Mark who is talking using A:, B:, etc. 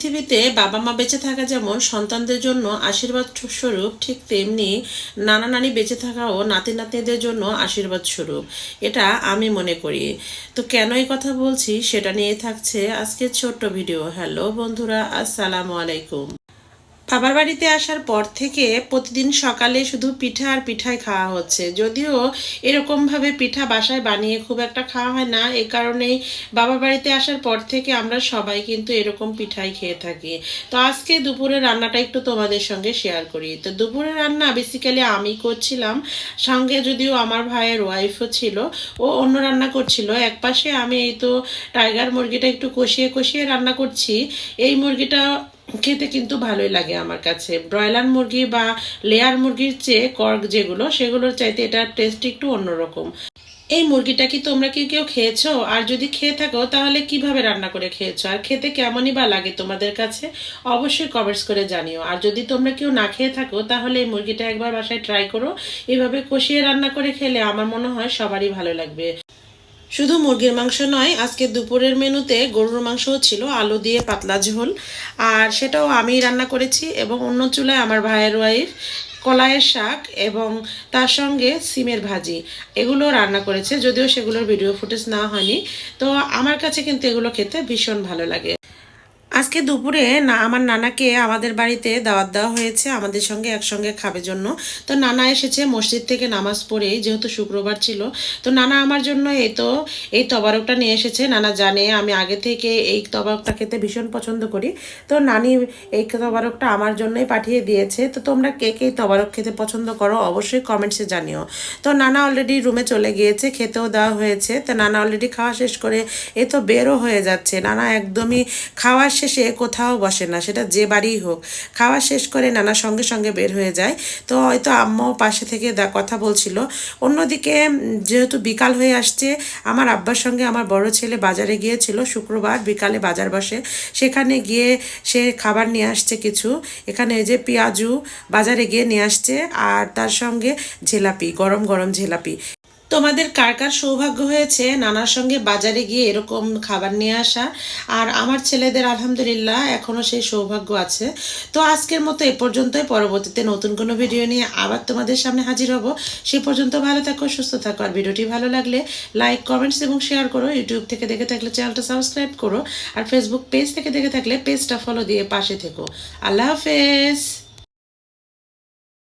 A: পৃথিবীতে বাবা মা বেঁচে থাকা যেমন সন্তানদের জন্য আশীর্বাদ স্বরূপ ঠিক তেমনি নানা নানি বেঁচে থাকাও নাতি নাতনিদের জন্য আশীর্বাদ স্বরূপ এটা আমি মনে করি। তো কেন এই কথা বলছি সেটা নিয়ে থাকছে আজকের ছোট্ট ভিডিও। হ্যালো বন্ধুরা, আসসালামু আলাইকুম। বাবার বাড়িতে আসার পর থেকে প্রতিদিন সকালে শুধু পিঠা আর পিঠাই খাওয়া হচ্ছে। যদিও এরকমভাবে পিঠা বাসায় বানিয়ে খুব একটা খাওয়া হয় না এই কারণেই বাবার বাড়িতে আসার পর থেকে আমরা সবাই কিন্তু এরকম পিঠাই খেয়ে থাকি। তো আজকে দুপুরে রান্নাটা একটু তোমাদের সঙ্গে শেয়ার করি। তো দুপুরে রান্না বেসিক্যালি আমি করছিলাম, সঙ্গে যদিও আমার ভাইয়ের ওয়াইফও ছিল, ও অন্য রান্না করছিল। এক পাশে আমি এই তো টাইগার মুরগিটা একটু কষিয়ে কষিয়ে রান্না করছি। এই মুরগিটা খেতে কিন্তু ভালোই লাগে আমার কাছে। ব্রয়লার মুরগি বা লেয়ার মুরগির চেয়ে কর্ক যেগুলো, সেগুলোর চাইতে এটার টেস্ট একটু অন্যরকম। এই মুরগিটা কি তোমরা কি কেউ খেয়েছো? আর যদি খেয়ে থাকো, তাহলে কীভাবে রান্না করে খেয়েছো? আর খেতে কেমনই বা লাগে তোমাদের কাছে? অবশ্যই কমেন্টস করে জানিও। আর যদি তোমরা কেউ না খেয়ে থাকো, তাহলে এই মুরগিটা একবার বাসায় ট্রাই করো। এভাবে কষিয়ে রান্না করে খেলে আমার মনে হয় সবারই ভালো লাগবে। শুধু মুরগির মাংস নয়, আজকে দুপুরের মেনুতে গরুর মাংসও ছিল আলু দিয়ে পাতলা ঝোল। আর সেটাও আমি রান্না করেছি এবং অন্য চুলায় আমার ভাইয়ের ওয়াইফ কলায়ের শাক এবং তার সঙ্গে সিমের ভাজি, এগুলো রান্না করেছে, যদিও সেগুলোর ভিডিও ফুটেজ না হয়নি। তো আমার কাছে কিন্তু এগুলো খেতে ভীষণ ভালো লাগে। আজকে দুপুরে না, আমার নানাকে আমাদের বাড়িতে দাওয়াত দেওয়া হয়েছে, আমাদের সঙ্গে একসঙ্গে খাবে জন্য। তো নানা এসেছে মসজিদ থেকে নামাজ পড়েই, যেহেতু শুক্রবার ছিল। তো নানা আমার জন্য এই তো, এই তবারকটা নিয়ে এসেছে। নানা জানে আমি আগে থেকে এই তবারকটা খেতে ভীষণ পছন্দ করি। তো নানি এই তবারকটা আমার জন্যই পাঠিয়ে দিয়েছে। তো তোমরা কে কে তবারক খেতে পছন্দ করো অবশ্যই কমেন্টসে জানিও। তো নানা অলরেডি রুমে চলে গিয়েছে, খেতেও দেওয়া হয়েছে। তো নানা অলরেডি খাওয়া শেষ করে এ তো বেরও হয়ে যাচ্ছে। নানা একদমই খাওয়া শেষে কোথাও বসে না, সেটা যে বাড়িই হোক। খাওয়া শেষ করে নানা সঙ্গে সঙ্গে বের হয়ে যায়। তো হয়তো আম্মাও পাশে থেকে কথা বলছিল। অন্যদিকে যেহেতু বিকাল হয়ে আসছে, আমার আব্বার সঙ্গে আমার বড় ছেলে বাজারে গিয়েছিল শুক্রবার বিকালে বাজার বসে। সেখানে গিয়ে সে খাবার নিয়ে আসছে কিছু। এখানে যে পেঁয়াজু বাজারে গিয়ে নিয়ে আসছে, আর তার সঙ্গে ঝেলাপি, গরম গরম ঝেলাপি। তোমাদের কার কার সৌভাগ্য হয়েছে? নানার সঙ্গে বাজারে গিয়ে এরকম খাবার নিয়ে আসা। আর আমার ছেলেদের আলহামদুলিল্লাহ এখনও সেই সৌভাগ্য আছে। তো আজকের মতো এ পর্যন্তই। পরবর্তীতে নতুন কোনো ভিডিও নিয়ে আবার তোমাদের সামনে হাজির হব। সে পর্যন্ত ভালো থাকো, সুস্থ থাকো। আর ভিডিওটি ভালো লাগলে লাইক কমেন্টস এবং শেয়ার করো। ইউটিউব থেকে দেখে থাকলে চ্যানেলটা সাবস্ক্রাইব করো। আর ফেসবুক পেজ থেকে দেখে থাকলে পেজটা ফলো দিয়ে পাশে থেকো। আল্লাহ হাফেজ!